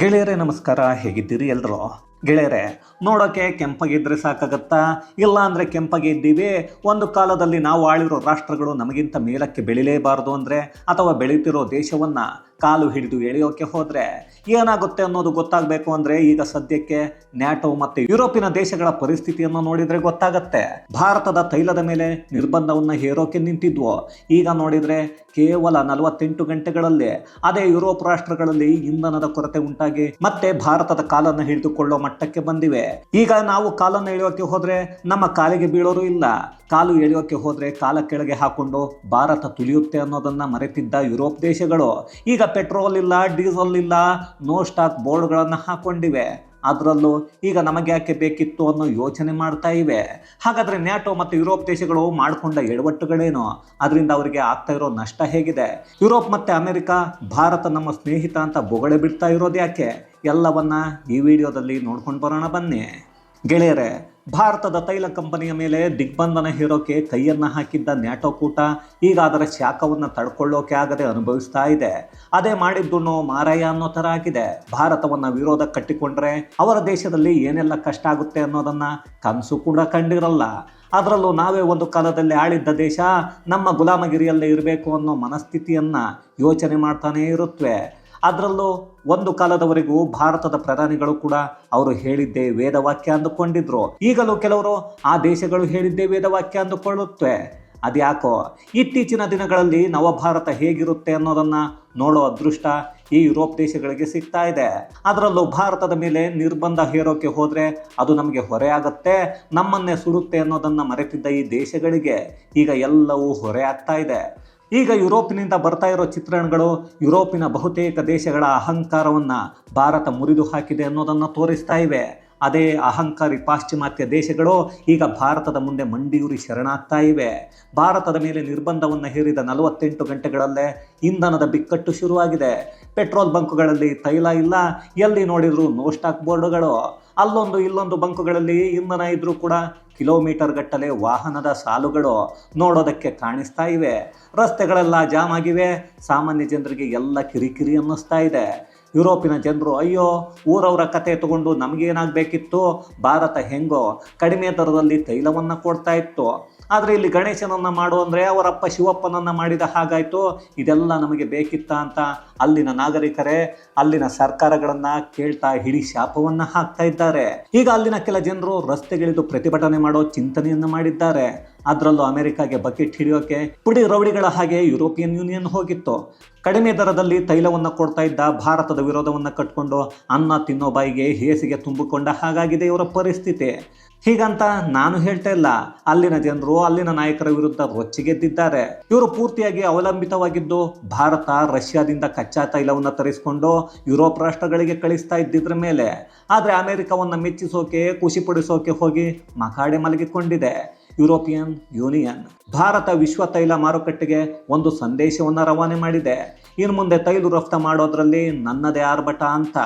ಗೆಳೆಯರೇ, ನಮಸ್ಕಾರ. ಹೇಗಿದ್ದೀರಿ ಎಲ್ಲರೂ ಗೆಳೆಯರೆ, ನೋಡೋಕೆ ಕೆಂಪಗಿದ್ರೆ ಸಾಕಾಗತ್ತಾ? ಇಲ್ಲ ಅಂದರೆ ಕೆಂಪಗೆ ಇದ್ದೀವಿ. ಒಂದು ಕಾಲದಲ್ಲಿ ನಾವು ಆಳಿರೋ ರಾಷ್ಟ್ರಗಳು ನಮಗಿಂತ ಮೇಲಕ್ಕೆ ಬೆಳಿಲೇಬಾರದು ಅಂದರೆ, ಅಥವಾ ಬೆಳೀತಿರೋ ದೇಶವನ್ನು ಕಾಲು ಹಿಡಿದು ಎಳೆಯೋಕೆ ಹೋದರೆ ಏನಾಗುತ್ತೆ ಅನ್ನೋದು ಗೊತ್ತಾಗಬೇಕು ಅಂದರೆ ಈಗ ಸದ್ಯಕ್ಕೆ ನ್ಯಾಟೋ ಮತ್ತು ಯುರೋಪಿನ ದೇಶಗಳ ಪರಿಸ್ಥಿತಿಯನ್ನು ನೋಡಿದರೆ ಗೊತ್ತಾಗತ್ತೆ. ಭಾರತದ ತೈಲದ ಮೇಲೆ ನಿರ್ಬಂಧವನ್ನು ಹೇರೋಕೆ ನಿಂತಿದ್ವು. ಈಗ ನೋಡಿದರೆ ಕೇವಲ ನಲವತ್ತೆಂಟು ಗಂಟೆಗಳಲ್ಲಿ ಅದೇ ಯುರೋಪ್ ರಾಷ್ಟ್ರಗಳಲ್ಲಿ ಇಂಧನದ ಕೊರತೆ ಉಂಟಾಗಿ ಮತ್ತೆ ಭಾರತದ ಕಾಲನ್ನು ಹಿಡಿದುಕೊಳ್ಳೋ ಮಟ್ಟಕ್ಕೆ ಬಂದಿವೆ. ಈಗ ನಾವು ಕಾಲನ್ನು ಎಳೆಯೋಕೆ ಹೋದ್ರೆ ನಮ್ಮ ಕಾಲಿಗೆ ಬೀಳೋರು ಇಲ್ಲ. ಕಾಲು ಎಳೆಯೋಕೆ ಹೋದ್ರೆ ಕಾಲ ಕೆಳಗೆ ಹಾಕೊಂಡು ಭಾರತ ತುಳಿಯುತ್ತೆ ಅನ್ನೋದನ್ನ ಮರೆತಿದ್ದ ಯುರೋಪ್ ದೇಶಗಳು. ಈಗ ಪೆಟ್ರೋಲ್ ಇಲ್ಲ ಡೀಸೆಲ್ ಇಲ್ಲ ನೋ ಸ್ಟಾಕ್ ಬೋರ್ಡ್ಗಳನ್ನು ಹಾಕೊಂಡಿವೆ. ಅದರಲ್ಲೂ ಈಗ ನಮಗೆ ಯಾಕೆ ಬೇಕಿತ್ತು ಅನ್ನೋ ಯೋಚನೆ ಮಾಡ್ತಾ ಇವೆ. ಹಾಗಾದರೆ ನ್ಯಾಟೋ ಮತ್ತು ಯುರೋಪ್ ದೇಶಗಳು ಮಾಡಿಕೊಂಡ ಎಡವಟ್ಟುಗಳೇನು? ಅದರಿಂದ ಅವರಿಗೆ ಆಗ್ತಾ ಇರೋ ನಷ್ಟ ಹೇಗಿದೆ? ಯುರೋಪ್ ಮತ್ತು ಅಮೆರಿಕ, ಭಾರತ ನಮ್ಮ ಸ್ನೇಹಿತ ಅಂತ ಬೊಗಳೆ ಬಿಡ್ತಾ ಇರೋದು ಯಾಕೆ? ಎಲ್ಲವನ್ನ ಈ ವಿಡಿಯೋದಲ್ಲಿ ನೋಡ್ಕೊಂಡು ಬರೋಣ ಬನ್ನಿ. ಗೆಳೆಯರೆ ಭಾರತದ ತೈಲ ಕಂಪನಿಯ ಮೇಲೆ ದಿಗ್ಬಂಧನ ಹೇರೋಕೆ ಕೈಯನ್ನ ಹಾಕಿದ್ದ ನ್ಯಾಟೋ ಕೂಟ ಈಗ ಅದರ ಶಾಖವನ್ನು ತಡ್ಕೊಳ್ಳೋಕೆ ಆಗದೆ ಅನುಭವಿಸ್ತಾ ಇದೆ. ಅದೇ ಮಾಡಿದ್ದು ಮಾರಾಯ ಅನ್ನೋ ಥರ ಆಗಿದೆ. ಭಾರತವನ್ನು ವಿರೋಧ ಕಟ್ಟಿಕೊಂಡ್ರೆ ಅವರ ದೇಶದಲ್ಲಿ ಏನೆಲ್ಲ ಕಷ್ಟ ಆಗುತ್ತೆ ಅನ್ನೋದನ್ನ ಕನಸು ಕೂಡ ಕಂಡಿರಲ್ಲ. ಅದರಲ್ಲೂ ನಾವೇ ಒಂದು ಕಾಲದಲ್ಲಿ ಆಳಿದ್ದ ದೇಶ ನಮ್ಮ ಗುಲಾಮಗಿರಿಯಲ್ಲೇ ಇರಬೇಕು ಅನ್ನೋ ಮನಸ್ಥಿತಿಯನ್ನ ಯೋಚನೆ ಮಾಡ್ತಾನೇ ಇರುತ್ತವೆ ಅದರಲ್ಲೂ ಒಂದು ಕಾಲದವರೆಗೂ ಭಾರತದ ಪ್ರಧಾನಿಗಳು ಕೂಡ ಅವರು ಹೇಳಿದ್ದೇ ವೇದವಾಕ್ಯ ಅಂದುಕೊಂಡಿದ್ರು. ಈಗಲೂ ಕೆಲವರು ಆ ದೇಶಗಳು ಹೇಳಿದ್ದೇ ವೇದವಾಕ್ಯ ಅಂದುಕೊಳ್ಳುತ್ತೆ ಅದ್ಯಾಕೋ ಇತ್ತೀಚಿನ ದಿನಗಳಲ್ಲಿ ನವಭಾರತ ಹೇಗಿರುತ್ತೆ ಅನ್ನೋದನ್ನ ನೋಡೋ ಅದೃಷ್ಟ ಈ ಯುರೋಪ್ ದೇಶಗಳಿಗೆ ಸಿಗ್ತಾ ಇದೆ. ಅದರಲ್ಲೂ ಭಾರತದ ಮೇಲೆ ನಿರ್ಬಂಧ ಹೇರೋಕೆ ಹೋದ್ರೆ ಅದು ನಮಗೆ ಹೊರೆ ಆಗುತ್ತೆ, ನಮ್ಮನ್ನೇ ಸುಡುತ್ತೆ ಅನ್ನೋದನ್ನ ಮರೆತಿದ್ದ ಈ ದೇಶಗಳಿಗೆ ಈಗ ಎಲ್ಲವೂ ಹೊರೆ ಆಗ್ತಾ ಇದೆ. ಈಗ ಯುರೋಪಿನಿಂದ ಬರ್ತಾ ಇರೋ ಚಿತ್ರಣಗಳು ಯುರೋಪಿನ ಬಹುತೇಕ ದೇಶಗಳ ಅಹಂಕಾರವನ್ನು ಭಾರತ ಮುರಿದು ಹಾಕಿದೆ ಅನ್ನೋದನ್ನು ತೋರಿಸ್ತಾ ಇವೆ. ಅದೇ ಅಹಂಕಾರಿ ಪಾಶ್ಚಿಮಾತ್ಯ ದೇಶಗಳು ಈಗ ಭಾರತದ ಮುಂದೆ ಮಂಡಿಯೂರಿ ಶರಣಾಗ್ತಾ ಇವೆ. ಭಾರತದ ಮೇಲೆ ನಿರ್ಬಂಧವನ್ನು ಹೇರಿದ ನಲವತ್ತೆಂಟು ಗಂಟೆಗಳಲ್ಲೇ ಇಂಧನದ ಬಿಕ್ಕಟ್ಟು ಶುರುವಾಗಿದೆ. ಪೆಟ್ರೋಲ್ ಬಂಕ್ಗಳಲ್ಲಿ ತೈಲ ಇಲ್ಲ. ಎಲ್ಲಿ ನೋಡಿದರೂ ನೋ ಸ್ಟಾಕ್ ಬೋರ್ಡ್ಗಳು. ಅಲ್ಲೊಂದು ಇಲ್ಲೊಂದು ಬಂಕುಗಳಲ್ಲಿ ಇಂಧನ ಇದ್ರೂ ಕೂಡ ಕಿಲೋಮೀಟರ್ ಗಟ್ಟಲೆ ವಾಹನದ ಸಾಲುಗಳು ನೋಡೋದಕ್ಕೆ ಕಾಣಿಸ್ತಾ ಇವೆ. ರಸ್ತೆಗಳೆಲ್ಲ ಜಾಮ್ ಆಗಿವೆ. ಸಾಮಾನ್ಯ ಜನರಿಗೆ ಎಲ್ಲ ಕಿರಿಕಿರಿ ಅನ್ನಿಸ್ತಾ ಇದೆ. ಯುರೋಪಿನ ಜನರು, ಅಯ್ಯೋ, ಊರವರ ಕತೆ ತಗೊಂಡು ನಮಗೇನಾಗಬೇಕಿತ್ತು? ಭಾರತ ಹೆಂಗೋ ಕಡಿಮೆ ದರದಲ್ಲಿ ತೈಲವನ್ನು ಕೊಡ್ತಾ ಇತ್ತು. ಆದರೆ ಇಲ್ಲಿ ಗಣೇಶನನ್ನು ಮಾಡು ಅಂದರೆ ಅವರಪ್ಪ ಶಿವಪ್ಪನನ್ನು ಮಾಡಿದ ಹಾಗಾಯಿತು. ಇದೆಲ್ಲ ನಮಗೆ ಬೇಕಿತ್ತ ಅಂತ ಅಲ್ಲಿನ ನಾಗರಿಕರೇ, ಅಲ್ಲಿನ ಸರ್ಕಾರಗಳನ್ನು ಕೇಳ್ತಾ ಹಿಡಿ ಶಾಪವನ್ನು ಹಾಕ್ತಾ ಇದ್ದಾರೆ. ಈಗ ಅಲ್ಲಿನ ಕೆಲ ಜನರು ರಸ್ತೆಗಿಳಿದು ಪ್ರತಿಭಟನೆ ಮಾಡೋ ಚಿಂತನೆಯನ್ನು ಮಾಡಿದ್ದಾರೆ. ಅದರಲ್ಲೂ ಅಮೆರಿಕಾಗೆ ಬಕೆಟ್ ಹಿಡಿಯೋಕೆ ಪುಡಿ ರೌಡಿಗಳ ಹಾಗೆ ಯುರೋಪಿಯನ್ ಯೂನಿಯನ್ ಹೋಗಿತ್ತು. ಕಡಿಮೆ ದರದಲ್ಲಿ ತೈಲವನ್ನು ಕೊಡ್ತಾ ಇದ್ದ ಭಾರತದ ವಿರೋಧವನ್ನು ಕಟ್ಕೊಂಡು ಅನ್ನ ತಿನ್ನೋ ಬಾಯಿಗೆ ಹೇಸಿಗೆ ತುಂಬಿಕೊಂಡ ಹಾಗಾಗಿದೆ ಇವರ ಪರಿಸ್ಥಿತಿ. ಹೀಗಂತ ನಾನು ಹೇಳ್ತಾ ಇಲ್ಲ. ಅಲ್ಲಿನ ಜನರು ಅಲ್ಲಿನ ನಾಯಕರ ವಿರುದ್ಧ ರೊಚ್ಚಿಗೆದ್ದಿದ್ದಾರೆ. ಇವರು ಪೂರ್ತಿಯಾಗಿ ಅವಲಂಬಿತವಾಗಿದ್ದು ಭಾರತ ರಷ್ಯಾದಿಂದ ಕಚ್ಚಾ ತೈಲವನ್ನು ತರಿಸಿಕೊಂಡು ಯುರೋಪ್ ರಾಷ್ಟ್ರಗಳಿಗೆ ಕಳಿಸ್ತಾ ಇದ್ದಿದ್ರ ಮೇಲೆ. ಆದರೆ ಅಮೆರಿಕವನ್ನು ಮೆಚ್ಚಿಸೋಕೆ ಖುಷಿಪಡಿಸೋಕೆ ಹೋಗಿ ಮಕಾಡೆ ಮಲಗಿಕೊಂಡಿದೆ. European union. ಭಾರತ ವಿಶ್ವ ತೈಲ ಮಾರುಕಟ್ಟೆಗೆ ಒಂದು ಸಂದೇಶವನ್ನು ರವಾನೆ ಮಾಡಿದೆ. ಇನ್ನು ಮುಂದೆ ತೈಲು ರಫ್ತು ಮಾಡೋದ್ರಲ್ಲಿ ನನ್ನದೇ ಆರ್ಭಟ ಅಂತ.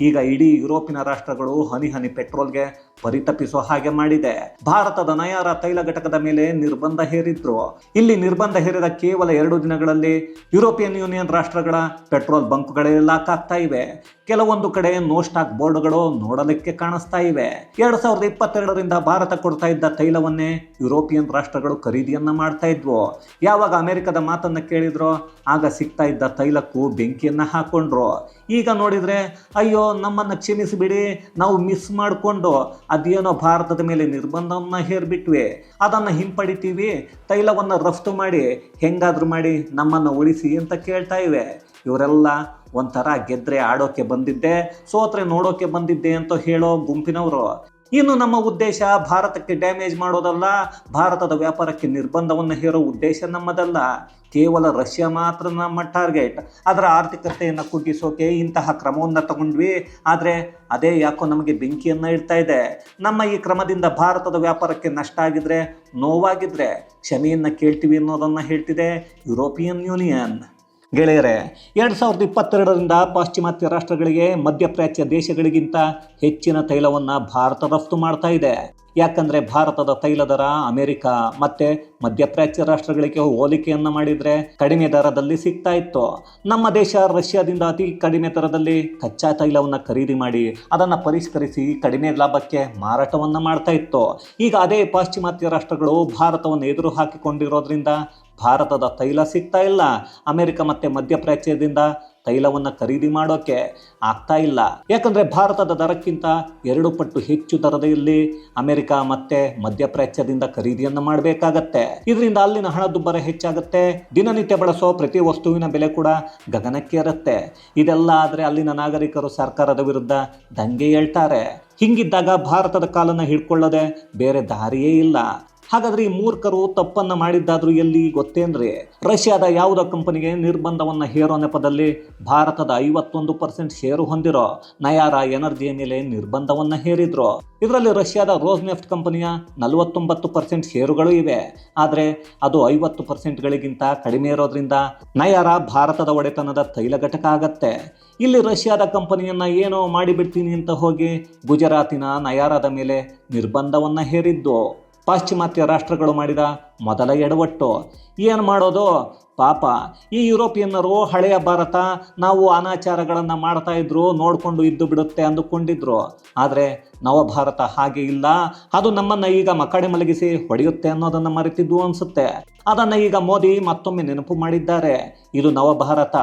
ಈಗ ಇಡೀ ಯುರೋಪಿನ ರಾಷ್ಟ್ರಗಳು ಹನಿ ಹನಿ ಪೆಟ್ರೋಲ್ಗೆ ಪರಿತಪಿಸೋ ಹಾಗೆ ಮಾಡಿದೆ. ಭಾರತದ ನಯಾರ ತೈಲ ಘಟಕದ ಮೇಲೆ ನಿರ್ಬಂಧ ಹೇರಿದ್ರು. ಇಲ್ಲಿ ನಿರ್ಬಂಧ ಹೇರಿದ ಕೇವಲ ಎರಡು ದಿನಗಳಲ್ಲಿ ಯುರೋಪಿಯನ್ ಯೂನಿಯನ್ ರಾಷ್ಟ್ರಗಳ ಪೆಟ್ರೋಲ್ ಬಂಕ್ಗಳೇ ಲಾಕ್ ಆಗ್ತಾ ಇವೆ. ಕೆಲವೊಂದು ಕಡೆ ನೋ ಸ್ಟಾಕ್ ಬೋರ್ಡ್ಗಳು ನೋಡಲಿಕ್ಕೆ ಕಾಣಿಸ್ತಾ ಇವೆ. ಎರಡ್ ಸಾವಿರದ ಇಪ್ಪತ್ತೆರಡರಿಂದ ಭಾರತ ಕೊಡ್ತಾ ಇದ್ದ ತೈಲವನ್ನೇ ಯುರೋಪಿಯನ್ ರಾಷ್ಟ್ರಗಳು ಖರೀದಿಯನ್ನ ಮಾಡ್ತಾ ಇದ್ವು. ಯಾವಾಗ ಅಮೆರಿಕದ ಮಾತನ್ನ ಕೇಳಿದ್ರೋ ಆಗ ಸಿಗ್ತಾ ಇದ್ದ ತೈಲಕ್ಕೂ ಬೆಂಕಿಯನ್ನ ಹಾಕೊಂಡ್ರು. ಈಗ ನೋಡಿದ್ರೆ, ಅಯ್ಯೋ, ನಮ್ಮನ್ನ ಕ್ಷಮಿಸಿಬಿಡಿ, ನಾವು ಮಿಸ್ ಮಾಡಿಕೊಂಡು ಅದೇನೋ ಭಾರತದ ಮೇಲೆ ನಿರ್ಬಂಧವನ್ನು ಹೇರಿಬಿಟ್ವಿ. ಅದನ್ನು ಹಿಂಪಡಿತೀವಿ. ತೈಲವನ್ನು ರಫ್ತು ಮಾಡಿ, ಹೆಂಗಾದರೂ ಮಾಡಿ ನಮ್ಮನ್ನು ಉಳಿಸಿ ಅಂತ ಕೇಳ್ತಾ ಇವೆ. ಇವರೆಲ್ಲ ಒಂಥರ ಗೆದ್ರೆ ಆಡೋಕ್ಕೆ ಬಂದಿದ್ದೆ, ಸೋತ್ರೆ ನೋಡೋಕ್ಕೆ ಬಂದಿದ್ದೆ ಅಂತ ಹೇಳೋ ಗುಂಪಿನವರು. ಇನ್ನು ನಮ್ಮ ಉದ್ದೇಶ ಭಾರತಕ್ಕೆ ಡ್ಯಾಮೇಜ್ ಮಾಡೋದಲ್ಲ, ಭಾರತದ ವ್ಯಾಪಾರಕ್ಕೆ ನಿರ್ಬಂಧವನ್ನು ಹೇರೋ ಉದ್ದೇಶ ನಮ್ಮದಲ್ಲ. ಕೇವಲ ರಷ್ಯಾ ಮಾತ್ರ ನಮ್ಮ ಟಾರ್ಗೆಟ್ ಅದರ ಆರ್ಥಿಕತೆಯನ್ನು ಕುಗ್ಗಿಸೋಕೆ ಇಂತಹ ಕ್ರಮವನ್ನು ತಗೊಂಡ್ವಿ. ಆದರೆ ಅದೇ ಯಾಕೋ ನಮಗೆ ಬೆಂಕಿಯನ್ನು ಇಡ್ತಾ ಇದೆ. ನಮ್ಮ ಈ ಕ್ರಮದಿಂದ ಭಾರತದ ವ್ಯಾಪಾರಕ್ಕೆ ನಷ್ಟ ಆಗಿದ್ರೆ, ನೋವಾಗಿದ್ರೆ, ಕ್ಷಮೆಯನ್ನು ಕೇಳ್ತೀವಿ ಅನ್ನೋದನ್ನು ಹೇಳ್ತಿದೆ ಯುರೋಪಿಯನ್ ಯೂನಿಯನ್. ಗೆಳೆಯರೆ, ಎರಡು ಸಾವಿರದ ಇಪ್ಪತ್ತೆರಡರಿಂದ ಪಾಶ್ಚಿಮಾತ್ಯ ರಾಷ್ಟ್ರಗಳಿಗೆ, ಮಧ್ಯಪ್ರಾಚ್ಯ ದೇಶಗಳಿಗಿಂತ ಹೆಚ್ಚಿನ ತೈಲವನ್ನು ಭಾರತ ರಫ್ತು ಮಾಡ್ತಾ ಇದೆ. ಯಾಕಂದ್ರೆ ಭಾರತದ ತೈಲ ದರ ಅಮೆರಿಕ ಮತ್ತೆ ಮಧ್ಯಪ್ರಾಚ್ಯ ರಾಷ್ಟ್ರಗಳಿಗೆ ಹೋಲಿಕೆಯನ್ನ ಮಾಡಿದ್ರೆ ಕಡಿಮೆ ದರದಲ್ಲಿ ಸಿಗ್ತಾ ಇತ್ತು. ನಮ್ಮ ದೇಶ ರಷ್ಯಾದಿಂದ ಅತಿ ಕಡಿಮೆ ದರದಲ್ಲಿ ಕಚ್ಚಾ ತೈಲವನ್ನು ಖರೀದಿ ಮಾಡಿ ಅದನ್ನು ಪರಿಷ್ಕರಿಸಿ ಕಡಿಮೆ ಲಾಭಕ್ಕೆ ಮಾರಾಟವನ್ನ ಮಾಡ್ತಾ ಇತ್ತು. ಈಗ ಅದೇ ಪಾಶ್ಚಿಮಾತ್ಯ ರಾಷ್ಟ್ರಗಳು ಭಾರತವನ್ನು ಎದುರು ಹಾಕಿಕೊಂಡಿರೋದ್ರಿಂದ ಭಾರತದ ತೈಲ ಸಿಗ್ತಾ ಇಲ್ಲ. ಅಮೆರಿಕ ಮತ್ತೆ ಮಧ್ಯಪ್ರಾಚ್ಯದಿಂದ ತೈಲವನ್ನು ಖರೀದಿ ಮಾಡೋಕೆ ಆಗ್ತಾ ಇಲ್ಲ. ಯಾಕಂದ್ರೆ ಭಾರತದ ದರಕ್ಕಿಂತ ಎರಡು ಪಟ್ಟು ಹೆಚ್ಚು ದರದಲ್ಲಿ ಅಮೆರಿಕ ಮತ್ತೆ ಮಧ್ಯಪ್ರಾಚ್ಯದಿಂದ ಖರೀದಿಯನ್ನು ಮಾಡಬೇಕಾಗತ್ತೆ. ಇದರಿಂದ ಅಲ್ಲಿನ ಹಣದುಬ್ಬರ ಹೆಚ್ಚಾಗುತ್ತೆ. ದಿನನಿತ್ಯ ಬಳಸೋ ಪ್ರತಿ ವಸ್ತುವಿನ ಬೆಲೆ ಕೂಡ ಗಗನಕ್ಕೇರುತ್ತೆ ಇದೆಲ್ಲ ಆದರೆ ಅಲ್ಲಿನ ನಾಗರಿಕರು ಸರ್ಕಾರದ ವಿರುದ್ಧ ದಂಗೆ ಹೇಳ್ತಾರೆ. ಹಿಂಗಿದ್ದಾಗ ಭಾರತದ ಕಾಲನ್ನ ಹಿಡ್ಕೊಳ್ಳದೆ ಬೇರೆ ದಾರಿಯೇ ಇಲ್ಲ. ಹಾಗಾದ್ರೆ ಈ ಮೂರ್ಖರು ತಪ್ಪನ್ನ ಮಾಡಿದ್ದಾದ್ರೂ ಎಲ್ಲಿ ಗೊತ್ತೇನ್ರಿ ರಷ್ಯಾದ ಯಾವುದೋ ಕಂಪನಿಗೆ ನಿರ್ಬಂಧವನ್ನ ಹೇರೋ ನೆಪದಲ್ಲಿ ಭಾರತದ ಐವತ್ತೊಂದು ಪರ್ಸೆಂಟ್ ಷೇರು ಹೊಂದಿರೋ ನಯಾರ ಎನರ್ಜಿಯ ಮೇಲೆ ನಿರ್ಬಂಧವನ್ನ ಹೇರಿದ್ರು. ಇದರಲ್ಲಿ ರಷ್ಯಾದ ರೋಸ್ನೆಫ್ಟ್ ಕಂಪನಿಯ ನಲವತ್ತೊಂಬತ್ತು ಪರ್ಸೆಂಟ್ ಷೇರುಗಳು ಇವೆ. ಆದರೆ ಅದು ಐವತ್ತು ಪರ್ಸೆಂಟ್ಗಳಿಗಿಂತ ಕಡಿಮೆ ಇರೋದ್ರಿಂದ ನಯಾರ ಭಾರತದ ಒಡೆತನದ ತೈಲ ಘಟಕ ಆಗತ್ತೆ. ಇಲ್ಲಿ ರಷ್ಯಾದ ಕಂಪನಿಯನ್ನ ಏನೋ ಮಾಡಿಬಿಡ್ತೀನಿ ಅಂತ ಹೋಗಿ ಗುಜರಾತಿನ ನಯಾರದ ಮೇಲೆ ನಿರ್ಬಂಧವನ್ನ ಹೇರಿದ್ದು. ಪಾಶ್ಚಿಮಾತ್ಯ ರಾಷ್ಟ್ರಗಳು ಮಾಡಿದ ಮೊದಲ ಎಡವಟ್ಟು ಏನು ಮಾಡೋದು? ಪಾಪ, ಈ ಯುರೋಪಿಯನ್ನರು ಹಳೆಯ ಭಾರತ ನಾವು ಅನಾಚಾರಗಳನ್ನು ಮಾಡ್ತಾ ಇದ್ರು, ನೋಡಿಕೊಂಡು ಇದ್ದು ಬಿಡುತ್ತೆ ಅಂದುಕೊಂಡಿದ್ರು. ಆದರೆ ನವಭಾರತ ಹಾಗೆ ಇಲ್ಲ. ಅದು ನಮ್ಮನ್ನು ಈಗ ಮಕ್ಕಡೆ ಮಲಗಿಸಿ ಹೊಡೆಯುತ್ತೆ ಅನ್ನೋದನ್ನು ಮರೆತಿದ್ದು ಅನಿಸುತ್ತೆ. ಅದನ್ನು ಈಗ ಮೋದಿ ಮತ್ತೊಮ್ಮೆ ನೆನಪು ಮಾಡಿದ್ದಾರೆ. ಇದು ನವಭಾರತ.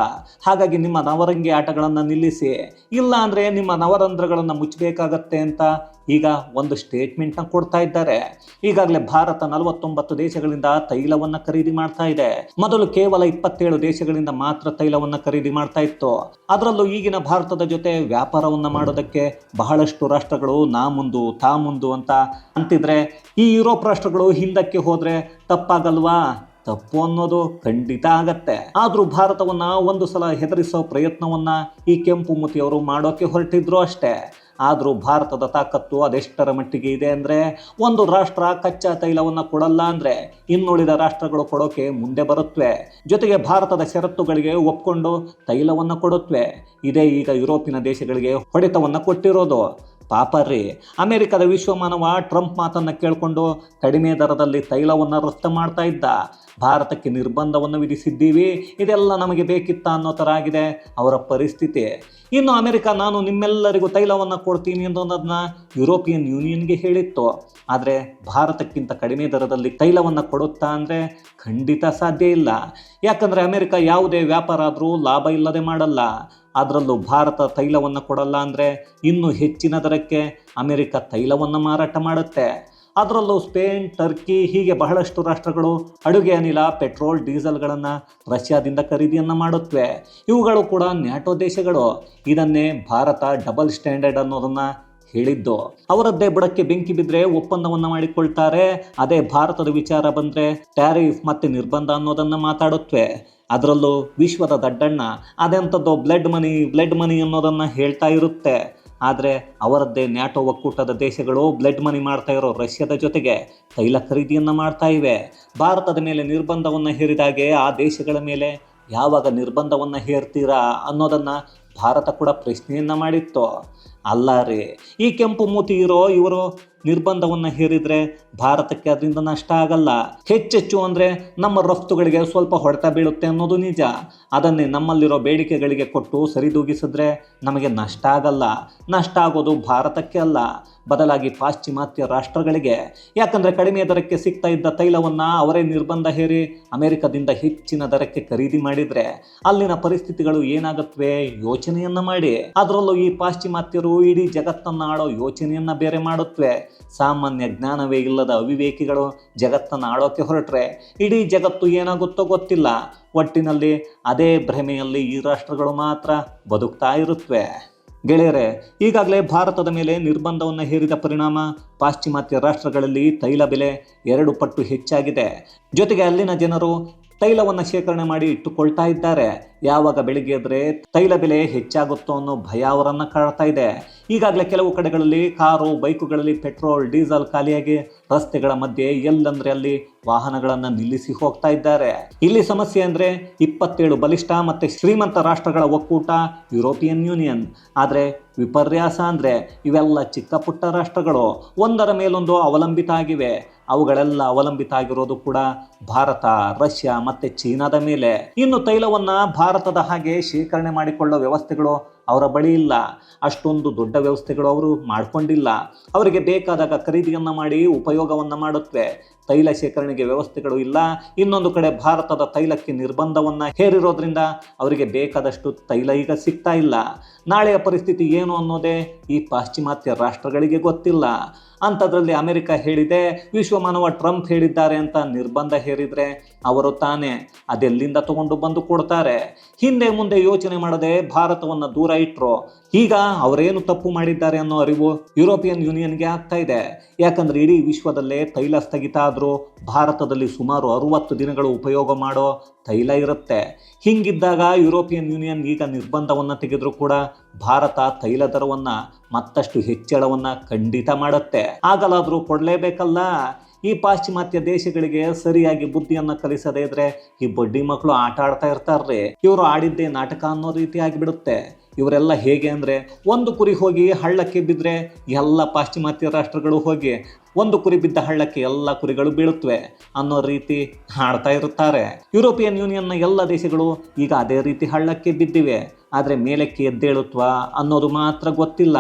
ಹಾಗಾಗಿ ನಿಮ್ಮ ನವರಂಗಿ ಆಟಗಳನ್ನು ನಿಲ್ಲಿಸಿ. ಇಲ್ಲ ಅಂದರೆ ನಿಮ್ಮ ನವರಂಧ್ರಗಳನ್ನು ಮುಚ್ಚಬೇಕಾಗತ್ತೆ ಅಂತ ಈಗ ಒಂದು ಸ್ಟೇಟ್ಮೆಂಟ್ನ ಕೊಡ್ತಾ ಇದ್ದಾರೆ. ಈಗಾಗಲೇ ಭಾರತ ನಲವತ್ತೊಂಬತ್ತು ದೇಶಗಳಿಂದ ತೈಲವನ್ನ ಖರೀದಿ ಮಾಡ್ತಾ ಇದೆ. ಮೊದಲು ಕೇವಲ ಇಪ್ಪತ್ತೇಳು ದೇಶಗಳಿಂದ ಮಾತ್ರ ತೈಲವನ್ನ ಖರೀದಿ ಮಾಡ್ತಾ ಇತ್ತು. ಅದರಲ್ಲೂ ಈಗಿನ ಭಾರತದ ಜೊತೆ ವ್ಯಾಪಾರವನ್ನ ಮಾಡೋದಕ್ಕೆ ಬಹಳಷ್ಟು ರಾಷ್ಟ್ರಗಳು ನಾ ಮುಂದು, ತಾ ಮುಂದು ಅಂತ ಅಂತಿದ್ರೆ, ಈ ಯುರೋಪ್ ರಾಷ್ಟ್ರಗಳು ಹಿಂದಕ್ಕೆ ಹೋದ್ರೆ ತಪ್ಪಾಗಲ್ವಾ? ತಪ್ಪು ಅನ್ನೋದು ಖಂಡಿತ ಆಗತ್ತೆ. ಆದ್ರೂ ಭಾರತವನ್ನ ಒಂದು ಸಲ ಹೆದರಿಸೋ ಪ್ರಯತ್ನವನ್ನ ಈ ಕೆಂಪು ಮುತಿಯವರು ಮಾಡೋಕೆ ಹೊರಟಿದ್ರು ಅಷ್ಟೇ. ಆದರೂ ಭಾರತದ ತಾಕತ್ತು ಅದೆಷ್ಟರ ಮಟ್ಟಿಗೆ ಇದೆ ಅಂದರೆ ಒಂದು ರಾಷ್ಟ್ರ ಕಚ್ಚಾ ತೈಲವನ್ನು ಕೊಡಲ್ಲ ಅಂದರೆ ಇನ್ನುಳಿದ ರಾಷ್ಟ್ರಗಳು ಕೊಡೋಕೆ ಮುಂದೆ ಬರುತ್ತವೆ ಜೊತೆಗೆ ಭಾರತದ ಷರತ್ತುಗಳಿಗೆ ಒಪ್ಕೊಂಡು ತೈಲವನ್ನು ಕೊಡುತ್ತವೆ ಇದೇ ಈಗ ಯುರೋಪಿನ ದೇಶಗಳಿಗೆ ಹೊಡೆತವನ್ನು ಕೊಟ್ಟಿರೋದು. ಪಾಪ ರೀ ಅಮೆರಿಕದ ವಿಶ್ವಮಾನವ ಟ್ರಂಪ್ ಮಾತನ್ನು ಕೇಳಿಕೊಂಡು ಕಡಿಮೆ ದರದಲ್ಲಿ ತೈಲವನ್ನು ರಫ್ತು ಮಾಡ್ತಾ ಇದ್ದ. ಭಾರತಕ್ಕೆ ನಿರ್ಬಂಧವನ್ನು ವಿಧಿಸಿದ್ದೀವಿ. ಇದೆಲ್ಲ ನಮಗೆ ಬೇಕಿತ್ತ ಅನ್ನೋ ಥರ ಆಗಿದೆ ಅವರ ಪರಿಸ್ಥಿತಿ. ಇನ್ನು ಅಮೆರಿಕ, ನಾನು ನಿಮ್ಮೆಲ್ಲರಿಗೂ ತೈಲವನ್ನು ಕೊಡ್ತೀನಿ ಅನ್ನೋದನ್ನ ಯುರೋಪಿಯನ್ ಯೂನಿಯನ್ಗೆ ಹೇಳಿತ್ತು. ಆದರೆ ಭಾರತಕ್ಕಿಂತ ಕಡಿಮೆ ದರದಲ್ಲಿ ತೈಲವನ್ನು ಕೊಡುತ್ತಾ ಅಂದರೆ ಖಂಡಿತ ಸಾಧ್ಯ ಇಲ್ಲ. ಯಾಕಂದರೆ ಅಮೆರಿಕ ಯಾವುದೇ ವ್ಯಾಪಾರ ಆದರೂ ಲಾಭ ಇಲ್ಲದೆ ಮಾಡಲ್ಲ. ಅದರಲ್ಲೂ ಭಾರತ ತೈಲವನ್ನು ಕೊಡಲ್ಲ ಅಂದರೆ ಇನ್ನೂ ಹೆಚ್ಚಿನ ದರಕ್ಕೆ ಅಮೆರಿಕ ತೈಲವನ್ನು ಮಾರಾಟ ಮಾಡುತ್ತೆ. ಅದರಲ್ಲೂ ಸ್ಪೇನ್, ಟರ್ಕಿ ಹೀಗೆ ಬಹಳಷ್ಟು ರಾಷ್ಟ್ರಗಳು ಅಡುಗೆ ಅನಿಲ, ಪೆಟ್ರೋಲ್, ಡೀಸೆಲ್ಗಳನ್ನು ರಷ್ಯಾದಿಂದ ಖರೀದಿಯನ್ನು ಮಾಡುತ್ತವೆ ಇವುಗಳು ಕೂಡ ನ್ಯಾಟೋ ದೇಶಗಳು. ಇದನ್ನೇ ಭಾರತ ಡಬಲ್ ಸ್ಟ್ಯಾಂಡರ್ಡ್ ಅನ್ನೋದನ್ನು ಹೇಳಿದ್ದು. ಅವರದ್ದೇ ಬುಡಕ್ಕೆ ಬೆಂಕಿ ಬಿದ್ರೆ ಒಪ್ಪಂದವನ್ನ ಮಾಡಿಕೊಳ್ತಾರೆ. ಅದೇ ಭಾರತದ ವಿಚಾರ ಬಂದ್ರೆ ಟ್ಯಾರಿಫ್ ಮತ್ತೆ ನಿರ್ಬಂಧ ಅನ್ನೋದನ್ನ ಮಾತಾಡುತ್ತವೆ ಅದರಲ್ಲೂ ವಿಶ್ವದ ದಡ್ಡಣ್ಣ ಅದೆಂಥದ್ದು ಬ್ಲಡ್ ಮನಿ ಬ್ಲಡ್ ಮನಿ ಅನ್ನೋದನ್ನ ಹೇಳ್ತಾ ಇರುತ್ತೆ. ಆದರೆ ಅವರದ್ದೇ ನ್ಯಾಟೋ ಒಕ್ಕೂಟದ ದೇಶಗಳು ಬ್ಲಡ್ ಮನಿ ಮಾಡ್ತಾ ಇರೋ ರಷ್ಯಾದ ಜೊತೆಗೆ ತೈಲ ಖರೀದಿಯನ್ನು ಮಾಡ್ತಾ ಇವೆ. ಭಾರತದ ಮೇಲೆ ನಿರ್ಬಂಧವನ್ನು ಹೇರಿದಾಗೆ ಆ ದೇಶಗಳ ಮೇಲೆ ಯಾವಾಗ ನಿರ್ಬಂಧವನ್ನು ಹೇರ್ತೀರಾ ಅನ್ನೋದನ್ನು ಭಾರತ ಕೂಡ ಪ್ರಶ್ನೆಯನ್ನು ಮಾಡಿತ್ತು. ಅಲ್ಲ ರೀ. ಈ ಕೆಂಪು ಮೂತಿ ಇರೋ ಇವರು ನಿರ್ಬಂಧವನ್ನು ಹೇರಿದರೆ ಭಾರತಕ್ಕೆ ಅದರಿಂದ ನಷ್ಟ ಆಗಲ್ಲ. ಹೆಚ್ಚೆಚ್ಚು ಅಂದರೆ ನಮ್ಮ ರಫ್ತುಗಳಿಗೆ ಸ್ವಲ್ಪ ಹೊಡೆತ ಬೀಳುತ್ತೆ ಅನ್ನೋದು ನಿಜ. ಅದನ್ನೇ ನಮ್ಮಲ್ಲಿರೋ ಬೇಡಿಕೆಗಳಿಗೆ ಕೊಟ್ಟು ಸರಿದೂಗಿಸಿದ್ರೆ ನಮಗೆ ನಷ್ಟ ಆಗಲ್ಲ. ನಷ್ಟ ಆಗೋದು ಭಾರತಕ್ಕೆ ಅಲ್ಲ. ಬದಲಾಗಿ ಪಾಶ್ಚಿಮಾತ್ಯ ರಾಷ್ಟ್ರಗಳಿಗೆ. ಯಾಕಂದರೆ ಕಡಿಮೆ ದರಕ್ಕೆ ಸಿಗ್ತಾ ಇದ್ದ ತೈಲವನ್ನು ಅವರೇ ನಿರ್ಬಂಧ ಹೇರಿ ಅಮೆರಿಕದಿಂದ ಹೆಚ್ಚಿನ ದರಕ್ಕೆ ಖರೀದಿ ಮಾಡಿದರೆ ಅಲ್ಲಿನ ಪರಿಸ್ಥಿತಿಗಳು ಏನಾಗುತ್ತವೆ ಯೋಚನೆಯನ್ನ ಮಾಡಿ. ಅದರಲ್ಲೂ ಈ ಪಾಶ್ಚಿಮಾತ್ಯರು ಇಡೀ ಜಗತ್ತನ್ನು ಆಡೋ ಯೋಚನೆಯನ್ನ ಬೇರೆ ಮಾಡುತ್ತವೆ ಸಾಮಾನ್ಯ ಜ್ಞಾನವೇ ಇಲ್ಲದ ಅವಿವೇಕಿಗಳು ಜಗತ್ತನ್ನು ಆಡೋಕ್ಕೆ ಹೊರಟ್ರೆ ಇಡೀ ಜಗತ್ತು ಏನಾಗುತ್ತೋ ಗೊತ್ತಿಲ್ಲ. ಒಟ್ಟಿನಲ್ಲಿ ಅದೇ ಭ್ರಮೆಯಲ್ಲಿ ಈ ರಾಷ್ಟ್ರಗಳು ಮಾತ್ರ ಬದುಕ್ತಾ ಇರುತ್ತವೆ ಗೆಳೆಯರೆ, ಈಗಾಗಲೇ ಭಾರತದ ಮೇಲೆ ನಿರ್ಬಂಧವನ್ನು ಹೇರಿದ ಪರಿಣಾಮ ಪಾಶ್ಚಿಮಾತ್ಯ ರಾಷ್ಟ್ರಗಳಲ್ಲಿ ತೈಲ ಬೆಲೆ ಎರಡು ಪಟ್ಟು ಹೆಚ್ಚಾಗಿದೆ. ಜೊತೆಗೆ ಅಲ್ಲಿನ ಜನರು ತೈಲವನ್ನು ಶೇಖರಣೆ ಮಾಡಿ ಇಟ್ಟುಕೊಳ್ತಾ ಇದ್ದಾರೆ. ಯಾವಾಗ ಬೆಳಿಗ್ಗೆ ಎದ್ರೆ ತೈಲ ಬೆಲೆ ಹೆಚ್ಚಾಗುತ್ತೋ ಅನ್ನೋ ಭಯ ಅವರನ್ನ ಕಾಡ್ತಾ ಇದೆ. ಈಗಾಗಲೇ ಕೆಲವು ಕಡೆಗಳಲ್ಲಿ ಕಾರು, ಬೈಕುಗಳಲ್ಲಿ ಪೆಟ್ರೋಲ್, ಡೀಸೆಲ್ ಖಾಲಿಯಾಗಿ ರಸ್ತೆಗಳ ಮಧ್ಯೆ ಎಲ್ಲಂದ್ರೆ ಅಲ್ಲಿ ವಾಹನಗಳನ್ನ ನಿಲ್ಲಿಸಿ ಹೋಗ್ತಾ ಇದ್ದಾರೆ. ಇಲ್ಲಿ ಸಮಸ್ಯೆ ಅಂದ್ರೆ ಇಪ್ಪತ್ತೇಳು ಬಲಿಷ್ಠ ಮತ್ತೆ ಶ್ರೀಮಂತ ರಾಷ್ಟ್ರಗಳ ಒಕ್ಕೂಟ ಯುರೋಪಿಯನ್ ಯೂನಿಯನ್ ಆದ್ರೆ ವಿಪರ್ಯಾಸ ಅಂದ್ರೆ ಇವೆಲ್ಲ ಚಿಕ್ಕ ಪುಟ್ಟ ರಾಷ್ಟ್ರಗಳು. ಒಂದರ ಮೇಲೊಂದು ಅವಲಂಬಿತ ಆಗಿವೆ. ಅವುಗಳೆಲ್ಲ ಅವಲಂಬಿತ ಆಗಿರೋದು ಕೂಡ ಭಾರತ, ರಷ್ಯಾ ಮತ್ತೆ ಚೀನಾದ ಮೇಲೆ. ಇನ್ನು ತೈಲವನ್ನ ಭಾರತದ ಹಾಗೆ ಶೇಖರಣೆ ಮಾಡಿಕೊಳ್ಳೋ ವ್ಯವಸ್ಥೆಗಳು ಅವರ ಬಳಿ ಇಲ್ಲ. ಅಷ್ಟೊಂದು ದೊಡ್ಡ ವ್ಯವಸ್ಥೆಗಳು ಅವರು ಮಾಡಿಕೊಂಡಿಲ್ಲ. ಅವರಿಗೆ ಬೇಕಾದಾಗ ಖರೀದಿಯನ್ನು ಮಾಡಿ ಉಪಯೋಗವನ್ನು ಮಾಡುತ್ತವೆ ತೈಲ ಶೇಖರಣೆಗೆ ವ್ಯವಸ್ಥೆಗಳು ಇಲ್ಲ. ಇನ್ನೊಂದು ಕಡೆ ಭಾರತದ ತೈಲಕ್ಕೆ ನಿರ್ಬಂಧವನ್ನು ಹೇರಿರೋದ್ರಿಂದ ಅವರಿಗೆ ಬೇಕಾದಷ್ಟು ತೈಲ ಈಗ ಸಿಗ್ತಾ ಇಲ್ಲ. ನಾಳೆಯ ಪರಿಸ್ಥಿತಿ ಏನು ಅನ್ನೋದೇ ಈ ಪಾಶ್ಚಿಮಾತ್ಯ ರಾಷ್ಟ್ರಗಳಿಗೆ ಗೊತ್ತಿಲ್ಲ. ಅಂಥದ್ರಲ್ಲಿ ಅಮೆರಿಕ ಹೇಳಿದೆ, ವಿಶ್ವಮಾನವ ಟ್ರಂಪ್ ಹೇಳಿದ್ದಾರೆ ಅಂತ ನಿರ್ಬಂಧ ಹೇರಿದ್ರೆ ಅವರು ತಾನೇ ಅದೆಲ್ಲಿಂದ ತಗೊಂಡು ಬಂದು ಕೊಡ್ತಾರೆ? ಹಿಂದೆ ಮುಂದೆ ಯೋಚನೆ ಮಾಡದೆ ಭಾರತವನ್ನು ದೂರ ಇಟ್ಟರು ಈಗ ಅವರೇನು ತಪ್ಪು ಮಾಡಿದ್ದಾರೆ ಅನ್ನೋ ಅರಿವು ಯುರೋಪಿಯನ್ ಯೂನಿಯನ್ಗೆ ಆಗ್ತಾ ಇದೆ. ಯಾಕಂದ್ರೆ ಇಡೀ ವಿಶ್ವದಲ್ಲೇ ತೈಲ ಸ್ಥಗಿತ ಆದರೂ ಭಾರತದಲ್ಲಿ ಸುಮಾರು ಅರುವತ್ತು ದಿನಗಳು ಉಪಯೋಗ ಮಾಡೋ ತೈಲ ಇರುತ್ತೆ. ಹಿಂಗಿದ್ದಾಗ ಯುರೋಪಿಯನ್ ಯೂನಿಯನ್ ಈಗ ನಿರ್ಬಂಧವನ್ನು ತೆಗೆದರೂ ಕೂಡ ಭಾರತ ತೈಲ ದರವನ್ನು ಮತ್ತಷ್ಟು ಹೆಚ್ಚಳವನ್ನು ಖಂಡಿತ ಮಾಡುತ್ತೆ. ಆಗಲಾದರೂ ಕೊಡಲೇಬೇಕಲ್ಲ. ಈ ಪಾಶ್ಚಿಮಾತ್ಯ ದೇಶಗಳಿಗೆ ಸರಿಯಾಗಿ ಬುದ್ಧಿಯನ್ನು ಕಲಿಸದೇ ಇದ್ರೆ ಈ ಬಡ್ಡಿ ಮಕ್ಕಳು ಆಟ ಆಡ್ತಾ ಇರ್ತಾರ್ರಿ. ಇವರು ಆಡಿದ್ದೇ ನಾಟಕ ಅನ್ನೋ ರೀತಿ ಆಗಿಬಿಡುತ್ತೆ ಇವರೆಲ್ಲ ಹೇಗೆ ಅಂದರೆ, ಒಂದು ಕುರಿ ಹೋಗಿ ಹಳ್ಳಕ್ಕೆ ಬಿದ್ದರೆ ಎಲ್ಲ ಪಾಶ್ಚಿಮಾತ್ಯ ರಾಷ್ಟ್ರಗಳು ಹೋಗಿ ಒಂದು ಕುರಿ ಬಿದ್ದ ಹಳ್ಳಕ್ಕೆ ಎಲ್ಲ ಕುರಿಗಳು ಬೀಳುತ್ತವೆ ಅನ್ನೋ ರೀತಿ ಹಾಡ್ತಾ ಇರುತ್ತಾರೆ. ಯುರೋಪಿಯನ್ ಯೂನಿಯನ್ನ ಎಲ್ಲ ದೇಶಗಳು ಈಗ ಅದೇ ರೀತಿ ಹಳ್ಳಕ್ಕೆ ಬಿದ್ದಿವೆ. ಆದರೆ ಮೇಲಕ್ಕೆ ಎದ್ದೇಳುತ್ವಾ ಅನ್ನೋದು ಮಾತ್ರ ಗೊತ್ತಿಲ್ಲ.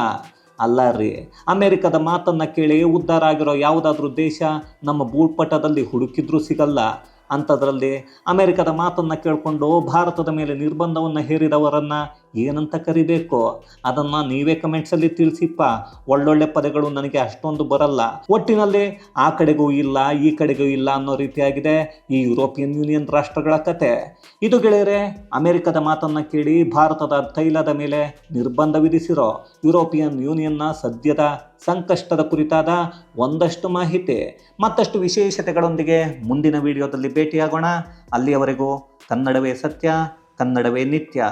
ಅಲ್ಲ ರೀ, ಅಮೆರಿಕದ ಮಾತನ್ನು ಕೇಳಿ ಉದ್ಧಾರ ಆಗಿರೋ ಯಾವುದಾದ್ರೂ ದೇಶ ನಮ್ಮ ಭೂಪಟದಲ್ಲಿ ಹುಡುಕಿದ್ರೂ ಸಿಗಲ್ಲ. ಅಂಥದ್ರಲ್ಲಿ ಅಮೆರಿಕದ ಮಾತನ್ನು ಕೇಳಿಕೊಂಡು ಭಾರತದ ಮೇಲೆ ನಿರ್ಬಂಧವನ್ನು ಹೇರಿದವರನ್ನ ಏನಂತ ಕರಿಬೇಕು? ಅದನ್ನ ನೀವೇ ಕಮೆಂಟ್ಸಲ್ಲಿ ತಿಳಿಸಿಪ್ಪ. ಒಳ್ಳೊಳ್ಳೆ ಪದಗಳು ನನಗೆ ಅಷ್ಟೊಂದು ಬರಲ್ಲ. ಒಟ್ಟಿನಲ್ಲಿ ಆ ಕಡೆಗೂ ಇಲ್ಲ, ಈ ಕಡೆಗೂ ಇಲ್ಲ ಅನ್ನೋ ರೀತಿಯಾಗಿದೆ ಈ ಯುರೋಪಿಯನ್ ಯೂನಿಯನ್ ರಾಷ್ಟ್ರಗಳ ಕತೆ. ಇದು ಗೆಳೆಯರೆ, ಅಮೆರಿಕದ ಮಾತನ್ನ ಕೇಳಿ ಭಾರತದ ತೈಲದ ಮೇಲೆ ನಿರ್ಬಂಧ ವಿಧಿಸಿರೋ ಯುರೋಪಿಯನ್ ಯೂನಿಯನ್ನ ಸದ್ಯದ ಸಂಕಷ್ಟದ ಕುರಿತಾದ ಒಂದಷ್ಟು ಮಾಹಿತಿ. ಮತ್ತಷ್ಟು ವಿಶೇಷತೆಗಳೊಂದಿಗೆ ಮುಂದಿನ ವಿಡಿಯೋದಲ್ಲಿ ಭೇಟಿಯಾಗೋಣ. ಅಲ್ಲಿಯವರೆಗೂ ಕನ್ನಡವೇ ಸತ್ಯ, ಕನ್ನಡವೇ ನಿತ್ಯ.